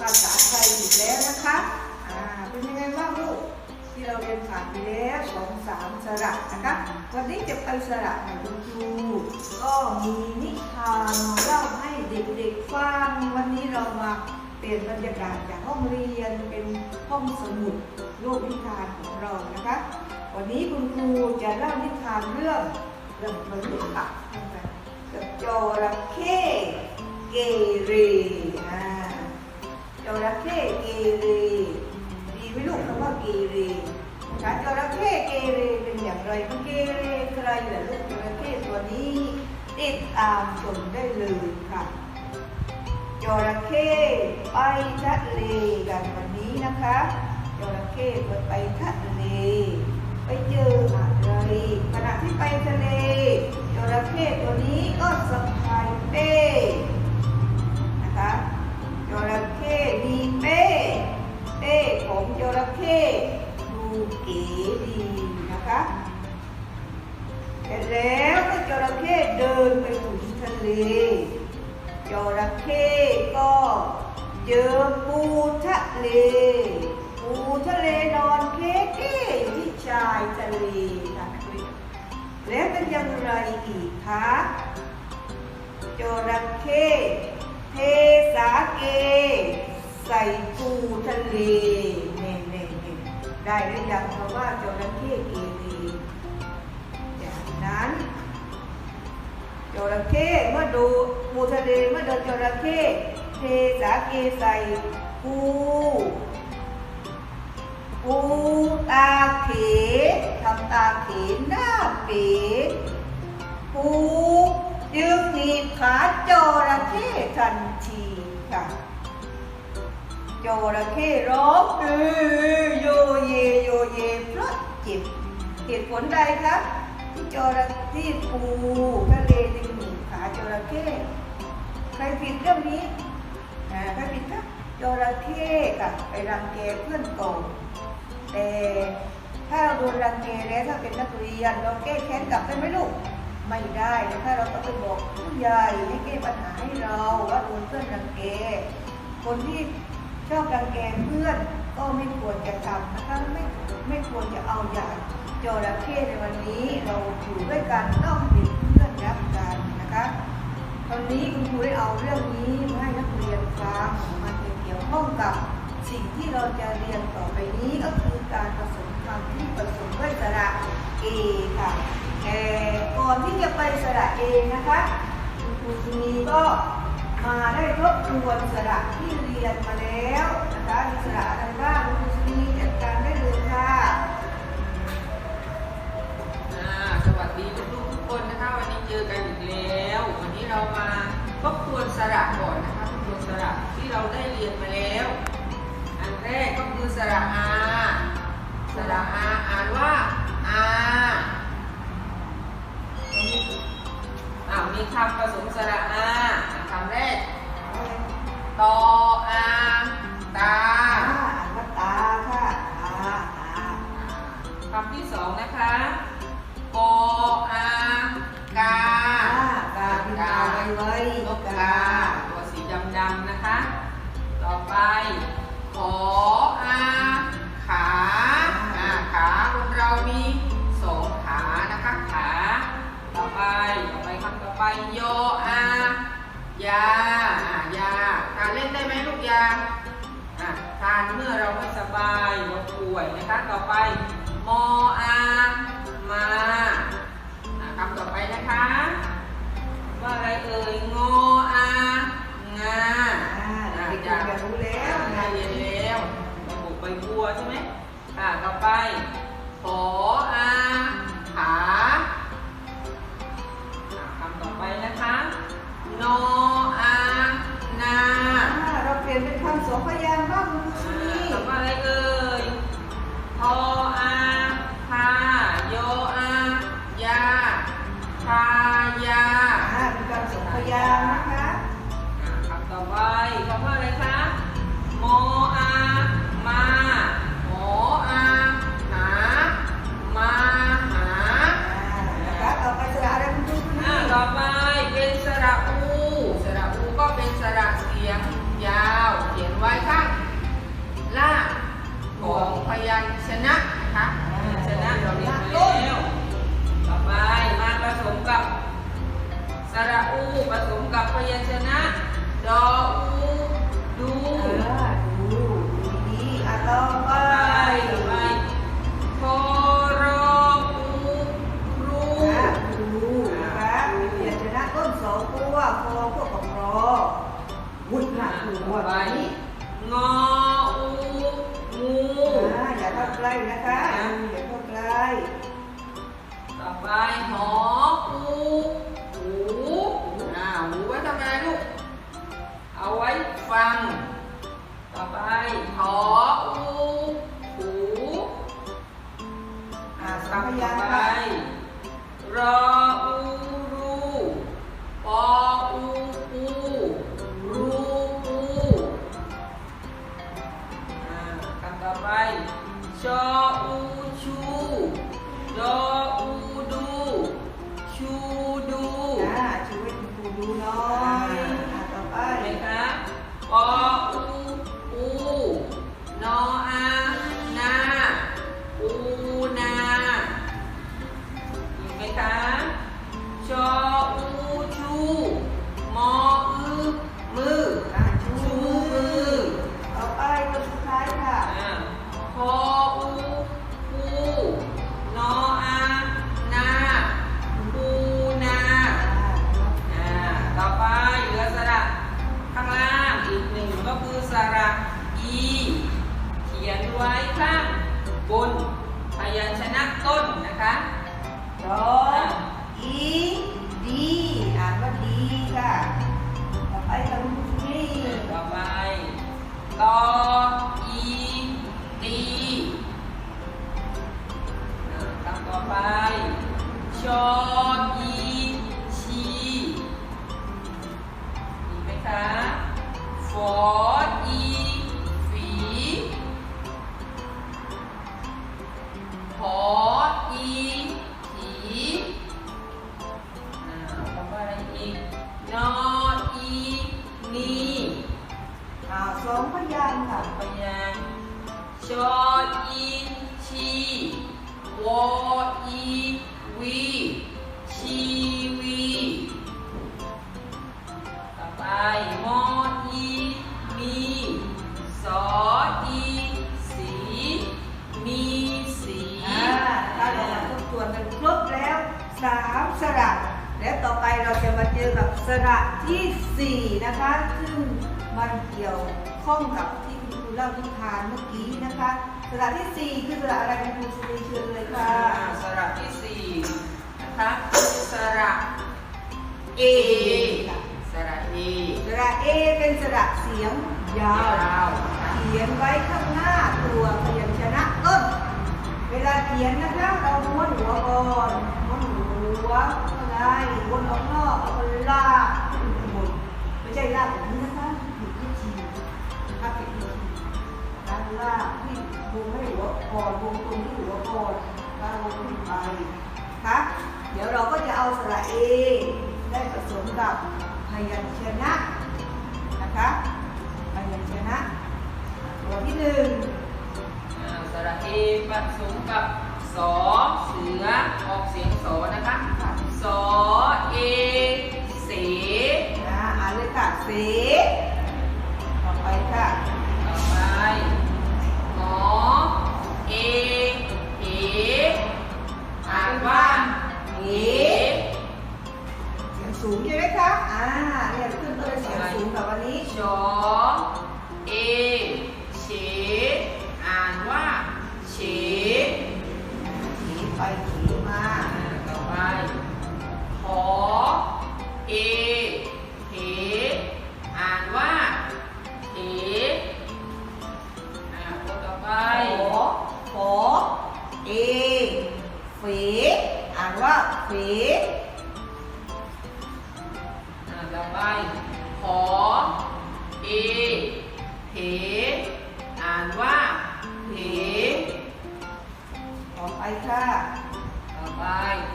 ภาษาไทยอีกแล้วนะคะอ่าเป็นยังไงบ้างลูกที่เราเรียนผ่านไปแล้วสองสามสระนะคะวันนี้จะไปสระไหนคุณครูก็มีนิทานมาเล่าให้เด็กๆฟังวันนี้เรามาเปลี่ยนบรรยากาศจากห้องเรียนเป็นห้องสมุดโลกนิทานของเรานะคะ วันนี้คุณครูจะเล่านิทานเรื่องเรื่องเรื่องปักกับจระเข้เกเรอ่า จระเข้เกเรดีไหมลูกคำว่าเกเรนะคะจระเข้เกเรเป็นอย่างไรเกเรใครล่ะลูกจระเข้ตัวนี้ติดตามชมได้เลยค่ะจระเข้ไปทะเลกันวันนี้นะคะจระเข้ไปทะเล อย่างไรอีกคะจระเข้เทสาเก ใส่ปูทะเลเน่เน่เน่ได้หรือยังเพราะว่าจระเข้เกเรจากนั้นจระเข้เมื่อดูปูทะเลเมื่อโดนจระเข้เทสาเกใส่ปูปู ตาเขหน้าเป๋ปูจึงหนีบขาจระเข้ทันทีค่ะจระเข้ร้องเออโยเยโยเยเพราะจ็บเหตุผลใดครับที่จระที่ปูทะเลจึงหนีบขาจระเข้ใครผิดเรื่องนี้อ่าใครผิดครับจระเข้กับไปรังแกเพื่อนโกงแต่ ถ้าเราโดนรังแกแล้วถ้าเป็นนักเรียนเราแก้แค้นกลับได้ไหมลูกไม่ได้นะคะเราต้องไปบอกผู้ใหญ่ให้แก้ปัญหาให้เราว่าโดนเพื่อนรังแกคนที่ชอบรังแกเพื่อนก็ไม่ควรจะทำนะคะไม่ไม่ควรจะเอาอย่างจระเข้ในวันนี้เราอยู่ด้วยกันต้องเป็นเพื่อนรักกันนะคะตอนนี้คุณครูได้เอาเรื่องนี้มาให้นักเรียนฟังมันเกี่ยวข้องกับสิ่งที่เราจะเรียนต่อไปนี้ก็คือการผสม คำที่ผสมด้วยสระเอค่ะแต่ก่อนที่จะไปสระเอนะคะคุณครูสุนีก็มาได้ทบทวนสระที่เรียนมาแล้วนะคะมีสระอะไรบ้างคุณครูสุนีจัดการได้เลยค่ะอ่าสวัสดีลูกๆทุกคนนะคะวันนี้เจอกันอีกแล้ว วันนี้เรามาทบทวนสระก่อนนะคะทบทวนสระที่เราได้เรียนมาแล้ว อันแรกก็คือสระอา สระอาอ่านว่าอาอ่ามีคำผสมสระอาคำแรกตออาตาอ่านว่าตาค่ะอาอาคำที่สองนะคะ เราไม่สบายเราป่วยนะคะ ต่อไป ระอูผสมกับพยัญชนะ ดออูดูอ่าดูดีๆอะต่อไปไปไปโทรอูครูอะดูนะคะมีพยัญชนะต้นสองตัวคอพวกของรอวุ้ยหนักหัวไปนี้งออูงูอ่าอย่าเข้าใกล้นะคะอย่าเข้าใกล้ต่อไปหออู หูอ่าหูไว้ทำอะไรลูก เอาไว้ฟัง ต่อไปหออูหูอ่าสามพต่ยาอนธ์ไปรออูรูปออูอู สามสระและต่อไปเราจะมาเจอกับสระที่สี่นะคะ ซึ่งมันเกี่ยวข้องกับที่คุณครูเล่านิทานเมื่อกี้นะคะ สระที่สี่คือสระอะไรคุณครูสุรีเชิญเลยค่ะอ่าสระที่สี่นะคะคือสระเอสระเอสระเอเป็นสระเสียงยาววนะคะเขียนไว้ข้างหน้าตัวพยัญชนะต้น เวลาเขียนนะคะ หัวข้างในวนออกนอกแล้วก็ลากขึ้นบนไม่ใช่ลากแบบนี้นะคะหยุดที่ทีถ้าเป็นทีการลากที่วงให้หัวก่อนวงตรงที่หัวก่อนลากวงขึ้นไปคะเดี๋ยวเราก็จะเอาสระเอได้ผสมกับพยัญชนะนะคะพยัญชนะตัวที่หนึ่งสระเอผสมกับสอเสือออกเสียงสอนะคะ สอเอเสนะอ่านเลยค่ะเสต่อไปค่ะต่อไปหอเอเหอ่านว่าเหเสียงสูงใช่ไหมคะ อ่าเนี่ยขึ้นต้นด้วยเสียงสูงกับวันนี้ชอเอ เอเฟอ่านว่าเฟอ่าต่อไปหอเอเหอ่านว่าเหต่อไปค่ะต่อไป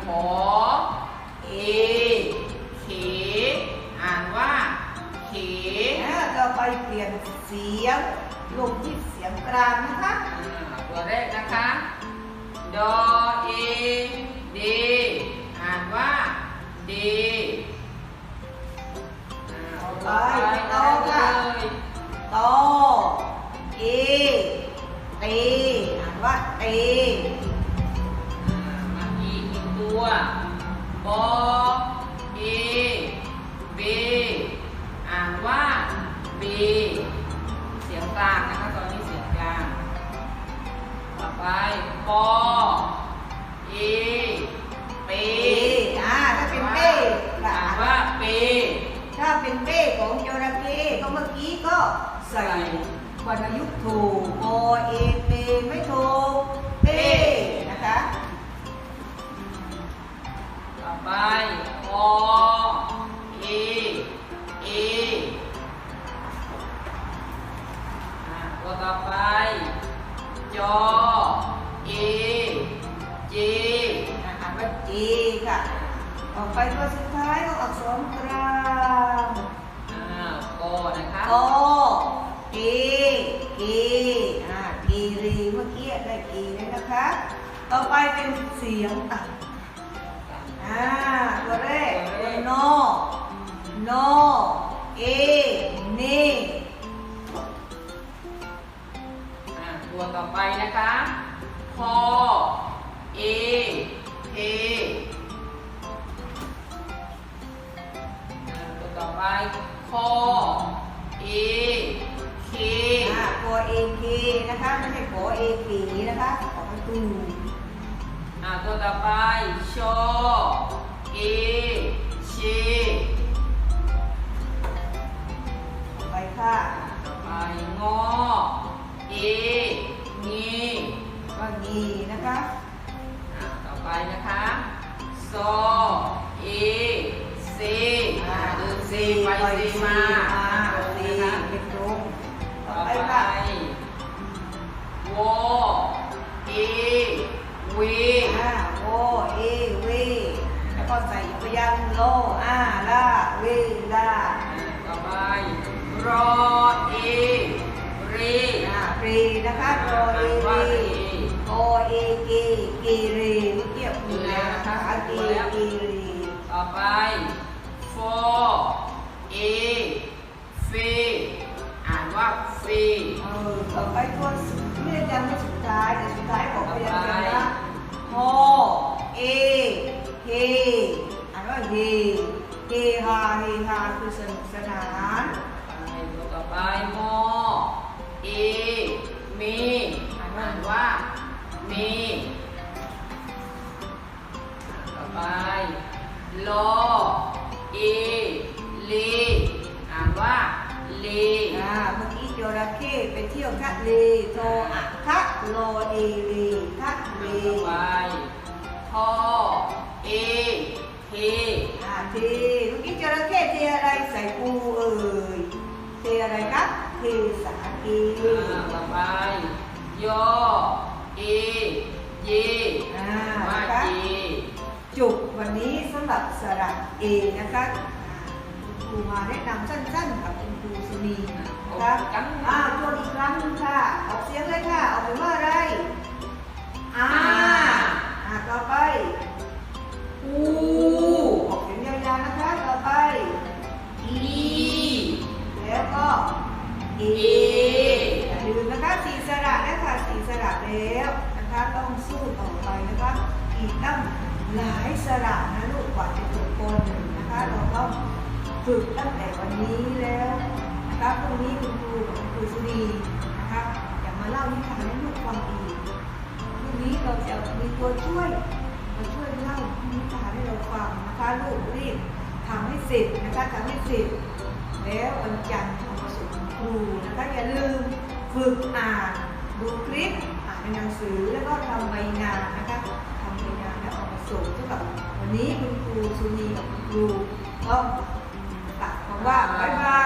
ขอเอเขอ่านว่าเขนะต่อไปเปลี่ยนเสียงลงที่เสียงกลางนะคะอ่าตัวแรกนะคะ ดอเอเดอ่านว่าเด ใส่วรรณยุกต์ถูกโอเอเปไม่ถูกเป้นะคะ ต่อไปอเอเออ่าตัวต่อไปจอเอเจอ่านว่าจีค่ะต่อไปตัวสุดท้ายของอักษรกลางอ่าโกนะคะก เกเกอ่ากีรีเมื่อกี้ได้กีเลยนะคะ ต่อไปเป็นเสียงต่ำอ่าตัวแรกตัวนอนอเอเนอ่าตัวต่อไปนะคะ งีก็งีนะคะอ่าต่อไปนะคะซอเอเซอ่าเดินเซไปเซมาเซนะคะเป็นตรงต่อต่อไปไปค่ะวอเอเวอ่าโอเอเวแล้วก็ใส่พยางค์โลอาลาเวลาอ่าต่อไปรอเอเรอ่าเรนะคะรอเอเรโอเอกเกเรเมื่อกี้พูดแล้วนะคะกเกเรต่อไปฟอเอเฟอ่านว่าเฟเออต่อไปตัวไม่ได้จำไม่สุดท้ายแต่สุดท้ายของพยางค์นะฮอเอเฮอ่านว่าเฮเฮฮาเฮฮาคือสนุกสนาน ปูเอ่ยเทอะไรครับเทสาเกอ่าต่อไปยอเอเยอ่าว่านะคะเจจุกวันนี้สำหรับสระเอนะคะอ่าคุณครูมาแนะนำสั้นๆกับคุณครูสุนีนะคะกันอ่าทวนอีกครั้งหนึงค่ะ ออกเสียงเลยค่ะ ออกเป็นว่าอะไรอ่าอ่าต่อไป อู ลูกรีบทำให้เสร็จนะคะทำให้เสร็จแล้ววันจันทร์เอามาส่งคุณครูนะคะอย่าลืมฝึกอ่านดูคลิปอ่านในหนังสือแล้วก็ทำใบงานนะคะทำใบงานแล้วเอามาส่งเท่ากับวันนี้คุณครูสุนีกับคุณครูต้องกลับคำว่าบายบา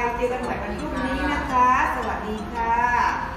ยเจอกันใหม่วันพรุ่งนี้นะคะ สวัสดีค่ะ